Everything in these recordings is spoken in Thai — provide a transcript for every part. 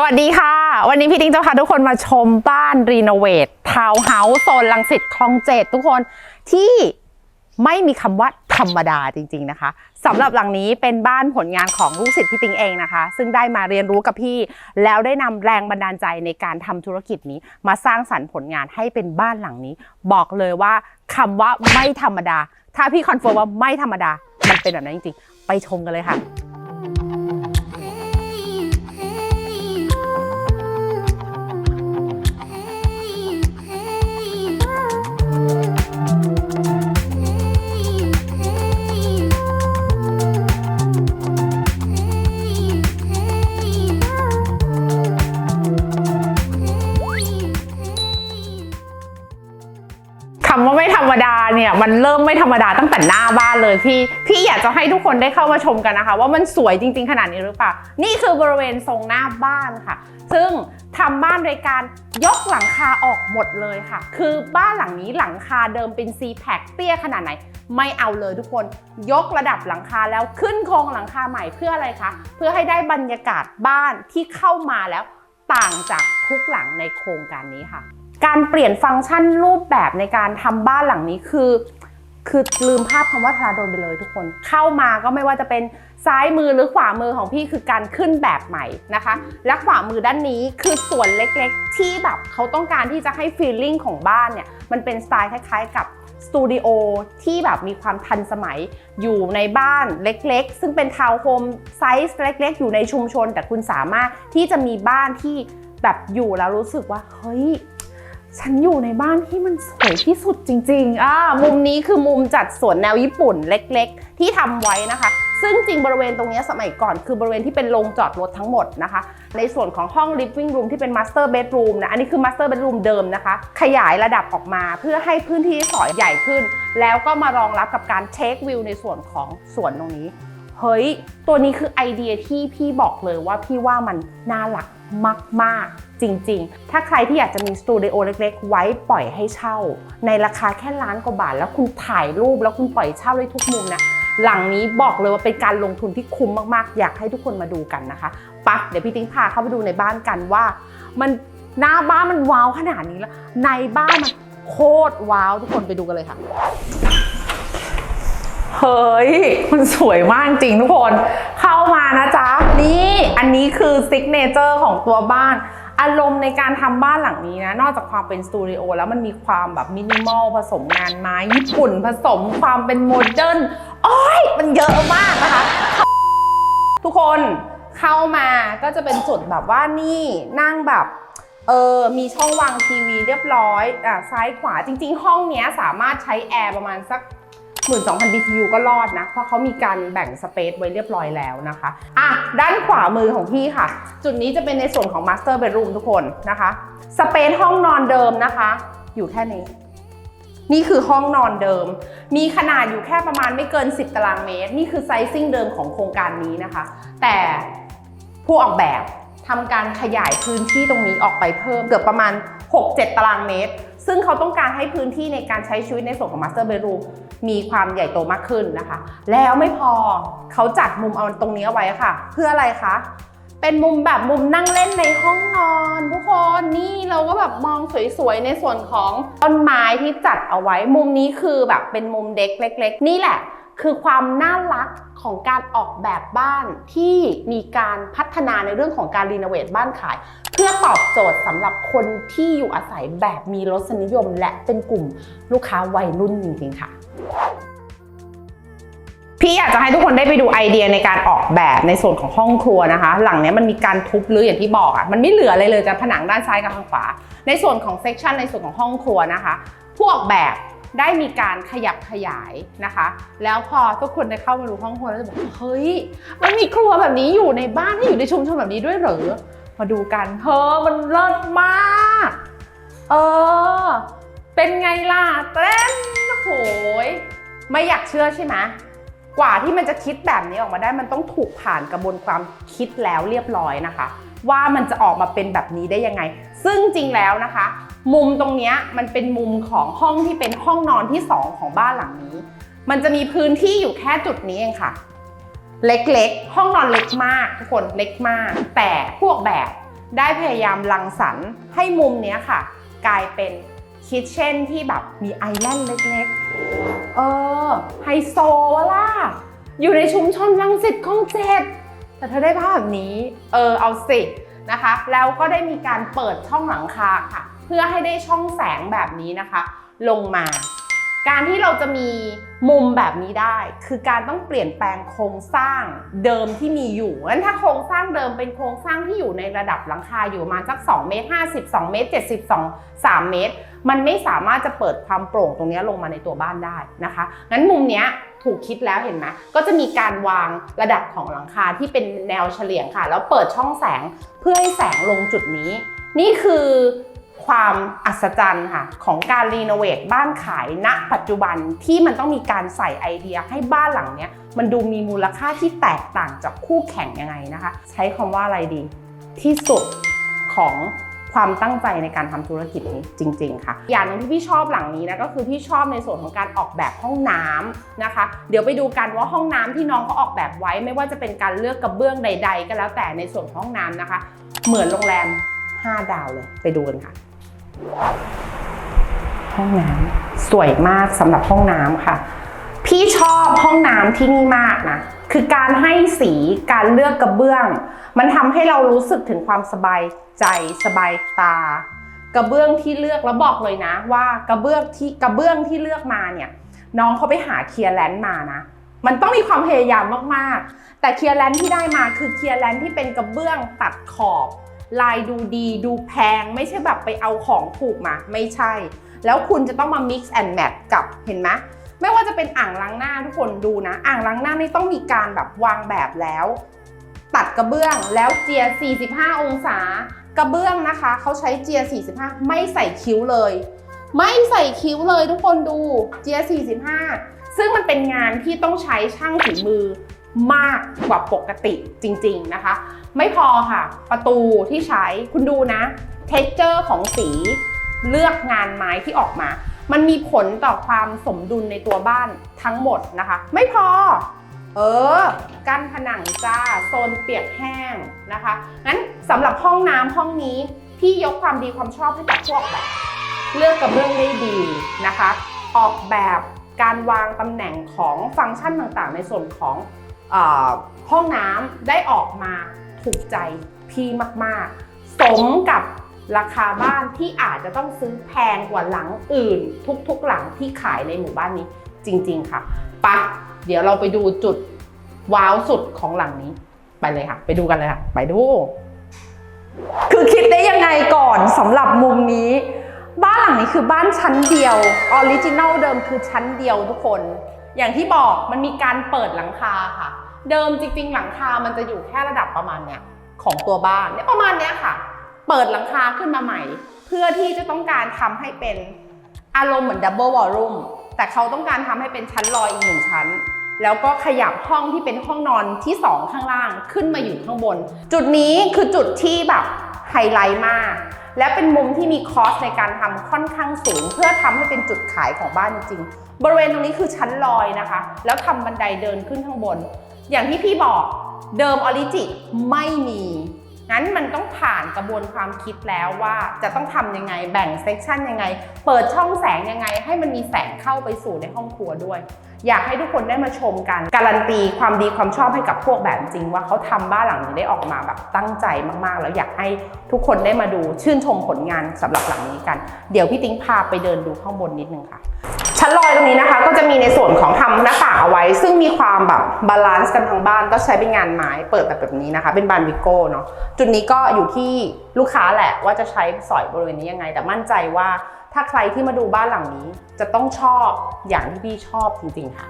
สวัสดีค่ะ วันนี้พี่ติ๊งจะพาทุกคนมาชมบ้านรีโนเวททาวน์เฮาส์โซนลังสิตคลองเจ็ดทุกคนที่ไม่มีคำว่าธรรมดาจริง ๆนะคะสำหรับหลังนี้เป็นบ้านผลงานของลูกศิษย์พี่ติงเองนะคะ ซึ่งได้มาเรียนรู้กับพี่ แล้วได้นำแรงบันดาลใจในการทำธุรกิจนี้ มาสร้างสรรค์ผลงานให้เป็นบ้านหลังนี้ บอกเลยว่าคำว่าไม่ธรรมดา ถ้าพี่คอนเฟิร์มว่าไม่ธรรมดา มันเป็นแบบนั้นจริงๆ ไปชมกันเลยค่ะ มันเริ่มไม่ธรรมดาตั้งแต่หน้าบ้านเลยพี่ พี่อยากจะให้ทุกคนได้เข้ามาชมกันนะคะ ว่ามันสวยจริง ๆ ขนาดนี้หรือเปล่า นี่คือบริเวณทรงหน้าบ้านค่ะ ซึ่งทำบ้านโดยการยกหลังคาออกหมดเลยค่ะ คือบ้านหลังนี้หลังคาเดิมเป็น C p a c เตี้ยขนาดไหน ไม่เอาเลยทุกคน ยกระดับหลังคาแล้วขึ้นโครงหลังคาใหม่เพื่ออะไรคะ เพื่อให้ได้บรรยากาศบ้านที่เข้ามาแล้วต่างจากทุกหลังในโครงการนี้ค่ะ การเปลี่ยนฟังก์ชันรูปแบบในการทำบ้านหลังนี้คือ คือลืมภาพคำว่าทราโดนไปเลยทุกคน เข้ามาก็ไม่ว่าจะเป็นซ้ายมือหรือขวามือของพี่คือการขึ้นแบบใหม่นะคะ และขวามือด้านนี้คือส่วนเล็กๆ ที่แบบเขาต้องการที่จะให้ฟีลลิ่งของบ้านเนี่ย มันเป็นสไตล์คล้ายๆกับสตูดิโอที่แบบมีความทันสมัยอยู่ในบ้านเล็กๆ ซึ่งเป็นทาวน์โฮมไซส์เล็กๆ อยู่ในชุมชน แต่คุณสามารถที่จะมีบ้านที่แบบอยู่แล้วรู้สึกว่า เฮ้ย ฉันอยู่ในบ้านที่มันสวยที่สุดจริงๆ อ่า มุมนี้คือมุมจัดสวนแนวญี่ปุ่นเล็กๆ ที่ทำไว้นะคะ ซึ่งจริงบริเวณตรงนี้สมัยก่อน คือบริเวณที่เป็นโรงจอดรถทั้งหมดนะคะ ในส่วนของห้อง living room ที่เป็น master bedroom นะ อันนี้คือ master bedroom เดิมนะคะ ขยายระดับออกมาเพื่อให้พื้นที่สอยใหญ่ขึ้น แล้วก็มารองรับกับการ take view ในส่วนของสวนตรงนี้ เฮ้ย ตัวนี้คือไอเดียที่พี่บอกเลยว่าพี่ว่ามันน่ารักมาก ๆ จริง ๆ ถ้าใครที่อยากจะมีสตูดิโอเล็ก ๆ ไว้ปล่อยให้เช่า ในราคาแค่ล้านกว่าบาท แล้วคุณถ่ายรูปแล้วคุณปล่อยเช่าได้ทุกมุมนะหลังนี้บอกเลยว่าเป็นการลงทุนที่คุ้มมาก ๆ อยากให้ทุกคนมาดูกันนะคะปะเดี๋ยวพี่ติ้งพาเข้าไปดูในบ้านกันว่า มันหน้าบ้านมันว้าวขนาดนี้แล้ว ในบ้านมันโคตรว้าวทุกคนไปดูกันเลยค่ะ เฮ้ยมันสวยมากจริงทุกคน เข้ามานะจ๊ะ นี่อันนี้คือซิกเนเจอร์ของตัวบ้าน อารมณ์ในการทำบ้านหลังนี้นะ นอกจากความเป็นสตูดิโอแล้วมันมีความแบบมินิมอลผสมงานไม้ญี่ปุ่นผสมความเป็นโมเดิร์นโอ้ยมันเยอะมากนะคะ ทุกคนเข้ามาก็จะเป็นจุดแบบว่านี่นั่งแบบเออ มีช่องวางทีวีเรียบร้อย อะ ซ้ายขวา จริง ๆ ห้องเนี้ยสามารถใช้แอร์ประมาณสัก 12,000 BTU ก็รอดนะ เพราะเขามีการแบ่งสเปซไว้เรียบร้อยแล้วนะคะอะด้านขวามือของพี่ค่ะ จุดนี้จะเป็นในส่วนของ Master Bedroom ทุกคนนะคะสเปซห้องนอนเดิมนะคะ อยู่แค่นี้ นี่คือห้องนอนเดิม มีขนาดอยู่แค่ประมาณไม่เกิน 10 ตารางเมตร นี่คือไซซิ่งเดิมของโครงการนี้นะคะ แต่ผู้ออกแบบ ทำการขยายพื้นที่ตรงนี้ออกไปเพิ่มเกือบประมาณ 6-7 ตารางเมตร ซึ่งเขาต้องการให้พื้นที่ในการใช้ชีวิตในส่วนของ Master Bedroom มีความใหญ่โตมากขึ้นนะคะ แล้วไม่พอเขาจัดมุมเอาตรงนี้เอาไว้ค่ะ เพื่ออะไรคะ เป็นมุมแบบมุมนั่งเล่นในห้องนอนทุกคนนี่เราก็แบบมองสวยๆ ในส่วนของต้นไม้ที่จัดเอาไว้ มุมนี้คือแบบเป็นมุมเด็กเล็ก ๆ นี่แหละ คือความน่ารักของการออกแบบบ้านที่มีการพัฒนาในเรื่องของการรีโนเวทบ้านขาย เพื่อตอบโจทย์สำหรับคนที่อยู่อาศัยแบบมีรสนิยม และเป็นกลุ่มลูกค้าวัยรุ่นจริงๆค่ะพี่อยากจะให้ทุกคนได้ไปดูไอเดียในการออกแบบในส่วนของห้องครัวนะคะ หลังนี้มันมีการทุบรื้ออย่างที่บอกอะ่ะมันไม่เหลืออะไรเลยจะผนังด้านซ้ายกับทางขวา ในส่วนของเซกชันในส่วนของห้องครัวนะคะ ผู้ออกแบบ ได้มีการขยับขยายนะคะ แล้วพอทุกคนได้เข้ามาดูห้องครัวแล้วจะบอกเฮ้ยมันมีครัวแบบนี้อยู่ในบ้านที่อยู่ในชุมชนแบบนี้ด้วยเหรอมาดูกันเฮ้อมันเลิศมากเออเป็นไงล่ะเต้นโหยไม่อยากเชื่อใช่ไหมกว่าที่มันจะคิดแบบนี้ออกมาได้มันต้องถูกผ่านกระบวนความคิดแล้วเรียบร้อยนะคะ ว่ามันจะออกมาเป็นแบบนี้ได้ยังไง ซึ่งจริงแล้วนะคะ มุมตรงนี้มันเป็นมุมของห้องที่เป็นห้องนอนที่ 2 ของบ้านหลังนี้ มันจะมีพื้นที่อยู่แค่จุดนี้เองค่ะ เล็กๆ ห้องนอนเล็กมากทุกคนเล็กมาก แต่พวกแบบได้พยายามรังสรรค์ให้มุมนี้ค่ะ กลายเป็นคิทเช่นที่แบบมีไอแลนด์เล็กๆ เออไฮโซวะล่ะ อยู่ในชุมชนรังสิตคลองเจ็ดแต่เธอได้ภาพแบบนี้ เออเอาสินะคะ แล้วก็ได้มีการเปิดช่องหลังคาค่ะ เพื่อให้ได้ช่องแสงแบบนี้นะคะ ลงมา การที่เราจะมีมุมแบบนี้ได้ คือการต้องเปลี่ยนแปลงโครงสร้างเดิมที่มีอยู่งั้นถ้าโครงสร้างเดิมเป็นโครงสร้างที่อยู่ในระดับหลังคาอยู่ประมาณสัก2เมตร50 2เมตร70 2 3เมตร มันไม่สามารถจะเปิดความโปร่งตรงนี้ลงมาในตัวบ้านได้นะคะ งั้นมุมเนี้ยถูกคิดแล้วเห็นไหมก็จะมีการวางระดับของหลังคาที่เป็นแนวเฉลี่ยงค่ะ แล้วเปิดช่องแสงเพื่อให้แสงลงจุดนี้ นี่คือ ความอัศจรรย์ค่ะของการรีโนเวทบ้านขายณปัจจุบันที่มันต้องมีการใส่ไอเดียให้บ้านหลังเนี้ยมันดูมีมูลค่าที่แตกต่างจากคู่แข่งยังไงนะคะ ใช้คำว่าอะไรดี ที่สุดของความตั้งใจในการทำธุรกิจนี้จริง ๆ ค่ะ อย่างนึงที่พี่ชอบหลังนี้นะก็คือพี่ชอบในส่วนของการออกแบบห้องน้ำนะคะ เดี๋ยวไปดูกันว่าห้องน้ำที่น้องเขาออกแบบไว้ ไม่ว่าจะเป็นการเลือกกระเบื้องใด ๆ ก็แล้วแต่ในส่วนห้องน้ำนะคะ เหมือนโรงแรม 5 ดาวเลยไปดูกันค่ะ ห้องน้ำสวยมากสำหรับห้องน้ำค่ะ พี่ชอบห้องน้ำที่นี่มากนะคือการให้สีการเลือกกระเบื้อง มันทำให้เรารู้สึกถึงความสบายใจสบายตา กระเบื้องที่เลือกแล้วบอกเลยนะ ว่ากระเบื้องที่กระเบื้องที่เลือกมาเนี่ยน้องเขาไปหาเคลียร์แลนด์มานะ มันต้องมีความพยายามมากๆ แต่เคลียร์แลนด์ที่ได้มาคือเคลียร์แลนด์ที่เป็นกระเบื้องตัดขอบ ลายดูดีดูแพง ไม่ใช่แบบไปเอาของถูกมา ไม่ใช่ แล้วคุณจะต้องมา mix and match กับเห็นไหมไม่ว่าจะเป็นอ่างล้างหน้าทุกคนดูนะ อ่างล้างหน้านี่ต้องมีการแบบวางแบบแล้ว ตัดกระเบื้องแล้วเจีย 45 องศากระเบื้องนะคะเขาใช้เจีย 45 ไม่ใส่คิ้วเลย ไม่ใส่คิ้วเลยทุกคนดูเจีย 45 ซึ่งมันเป็นงานที่ต้องใช้ช่างฝีมือมากกว่าปกติจริง ๆนะคะ ไม่พอค่ะ ประตูที่ใช้คุณดูนะเท็กเจอร์ของสีเลือกงานไม้ที่ออกมา มันมีผลต่อความสมดุลในตัวบ้านทั้งหมดนะคะ ไม่พอ เออ กั้นผนังจ้า โซนเปียกแห้งนะคะ งั้นสำหรับห้องน้ำห้องนี้พี่ยกความดีความชอบให้กับพวกแบบเลือกกระเบื้องได้ดีนะคะ ออกแบบการวางตำแหน่งของฟังก์ชันต่างๆ ในส่วนของออห้องน้ำได้ออกมา ถูกใจพี่มากๆ สมกับราคาบ้านที่อาจจะต้องซื้อแพงกว่าหลังอื่น ทุกๆหลังที่ขายในหมู่บ้านนี้จริง ๆ ค่ะปะเดี๋ยวเราไปดูจุดว้าวสุดของหลังนี้ไปเลยค่ะ ไปดูกันเลยค่ะ ไปดู คือคิดได้ยังไงก่อนสำหรับมุมนี้ บ้านหลังนี้คือบ้านชั้นเดียวออริจินัลเดิมคือชั้นเดียวทุกคน อย่างที่บอกมันมีการเปิดหลังคาค่ะ เดิมจริง ๆ หลังคา มันจะอยู่แค่ระดับประมาณเนี้ยของตัวบ้านเนี่ยประมาณเนี้ยค่ะ เปิดหลังคาขึ้นมาใหม่ เพื่อที่จะต้องการทำให้เป็นอารมณ์เหมือนดับเบิลวอลลุ่มแต่เขาต้องการทำให้เป็นชั้นลอยอีกหนึ่งชั้น แล้วก็ขยับห้องที่เป็นห้องนอนที่ 2 ข้างล่างขึ้นมาอยู่ข้างบน จุดนี้คือจุดที่แบบไฮไลท์มาก และเป็นมุมที่มีคอสในการทำค่อนข้างสูง เพื่อทำให้เป็นจุดขายของบ้านจริงๆบริเวณตรงนี้คือชั้นลอยนะคะ แล้วทำบันไดเดินขึ้นข้างบน อย่างที่พี่บอกเดิมออริจิไม่มี งั้นมันต้องผ่านกระบวนความคิดแล้วว่าจะต้องทำยังไงแบ่งเซกชันยังไง เปิดช่องแสงยังไง ให้มันมีแสงเข้าไปสู่ในห้องครัวด้วย อยากให้ทุกคนได้มาชมกัน การันตีความดีความชอบให้กับพวกแบบจริง ว่าเขาทำบ้านหลังนี้ได้ออกมาแบบตั้งใจมากๆ แล้วอยากให้ทุกคนได้มาดูชื่นชมผลงานสำหรับหลังนี้กัน เดี๋ยวพี่ติ้งพาไปเดินดูข้างบนนิดนึงค่ะ ชั้นลอยตรงนี้นะคะ ก็จะมีในส่วนของทำหน้าต่างเอาไว้ ซึ่งมีความแบบบาลานซ์กันทั้งบ้านก็ใช้เป็นงานไม้เปิดแบบแบบนี้นะคะ เป็นบานวิโก้เนาะจุดนี้ก็อยู่ที่ลูกค้าแหละว่าจะใช้สอยบริเวณนี้ยังไง แต่มั่นใจว่าถ้าใครที่มาดูบ้านหลังนี้ จะต้องชอบอย่างที่พี่ชอบจริงๆค่ะ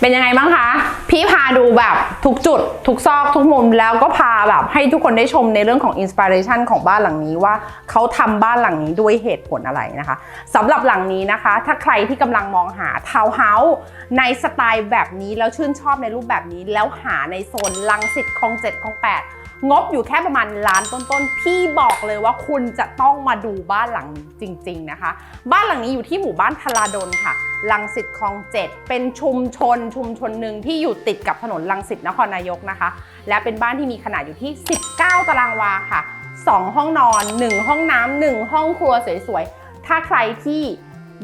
เป็นยังไงบ้างคะ พี่พาดูแบบทุกจุด ทุกซอกทุกมุมแล้วก็พาแบบให้ทุกคนได้ชมในเรื่องของอินสปิเรชันของบ้านหลังนี้ว่าเขาทำบ้านหลังนี้ด้วยเหตุผลอะไรนะคะสำหรับหลังนี้นะคะ ถ้าใครที่กำลังมองหาทาวน์เฮาส์ในสไตล์แบบนี้แล้วชื่นชอบในรูปแบบนี้แล้วหาในโซนลังสิตคลองเจ็ดคลองแปด งบอยู่แค่ประมาณล้านต้นๆ พี่บอกเลยว่าคุณจะต้องมาดูบ้านหลังนี้จริง ๆนะคะ บ้านหลังนี้อยู่ที่หมู่บ้านทลาดลค่ะลังสิตคลองเจ็ดเป็นชุมชนชุมชนหนึ่งที่อยู่ติดกับถนนลังสิตนครนายกนะคะ และเป็นบ้านที่มีขนาดอยู่ที่ 19 ตารางวาค่ะ 2 ห้องนอน 1 ห้องน้ำ1ห้องครัวสวยๆ ถ้าใครที่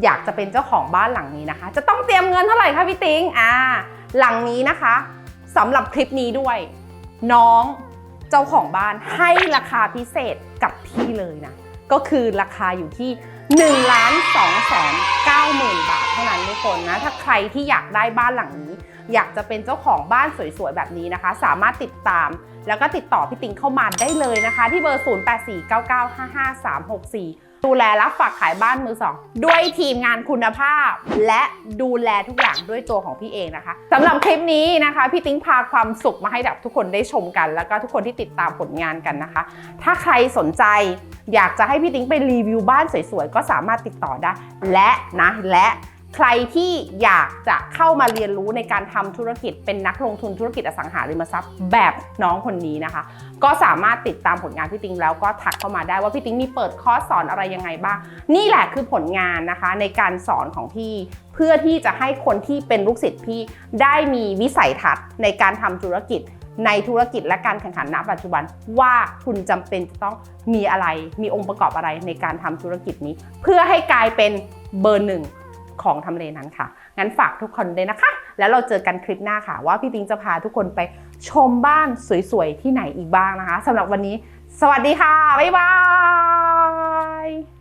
อยากจะเป็นเจ้าของบ้านหลังนี้นะคะ จะต้องเตรียมเงินเท่าไหร่คะพี่ติ๊งอ่าหลังนี้นะคะสำหรับคลิปนี้ด้วย น้อง จ้าของบ้านให้ราคาพิเศษกับพี่เลยนะ ก็คือราคาอยู่ที่1ล้าน2แสน9หมื่นบาทเท่านั้นทุกคนนะ ถ้าใครที่อยากได้บ้านหลังนี้ อยากจะเป็นเจ้าของบ้านสวยๆ แบบนี้นะคะ สามารถติดตาม แล้วก็ติดต่อพี่ติงเข้ามาได้เลยนะคะ ที่เบอร์ 0849955364 ดูแลรับฝากขายบ้านมือสองด้วยทีมงานคุณภาพ และดูแลทุกอย่างด้วยตัวของพี่เองนะคะสำหรับคลิปนี้นะคะ พี่ติ้งพาความสุขมาให้กับทุกคนได้ชมกัน แล้วก็ทุกคนที่ติดตามผลงานกันนะคะ ถ้าใครสนใจอยากจะให้พี่ติ้งไปรีวิวบ้านสวยๆก็สามารถติดต่อได้ และนะและ ใครที่อยากจะเข้ามาเรียนรู้ในการทำธุรกิจ เป็นนักลงทุนธุรกิจอสังหาริมทรัพย์แบบน้องคนนี้นะคะ ก็สามารถติดตามผลงานพี่ติงแล้วก็ทักเข้ามาได้ว่าพี่ติงมีเปิดคอร์สสอนอะไรยังไงบ้าง นี่แหละคือผลงานนะคะในการสอนของพี่ เพื่อที่จะให้คนที่เป็นลูกศิษย์พี่ได้มีวิสัยทัศน์ในการทำธุรกิจในธุรกิจและการแข่งขันณปัจจุบันว่าคุณจำเป็นจะต้องมีอะไร มีองค์ประกอบอะไรในการทำธุรกิจนี้ เพื่อให้กลายเป็นเบอร์หนึ่ง ของทำเลนั้นค่ะ งั้นฝากทุกคนเลยนะคะ แล้วเราเจอกันคลิปหน้าค่ะ ว่าพี่ปิงจะพาทุกคนไปชมบ้านสวยๆที่ไหนอีกบ้างนะคะสำหรับวันนี้ สวัสดีค่ะ บ๊ายบาย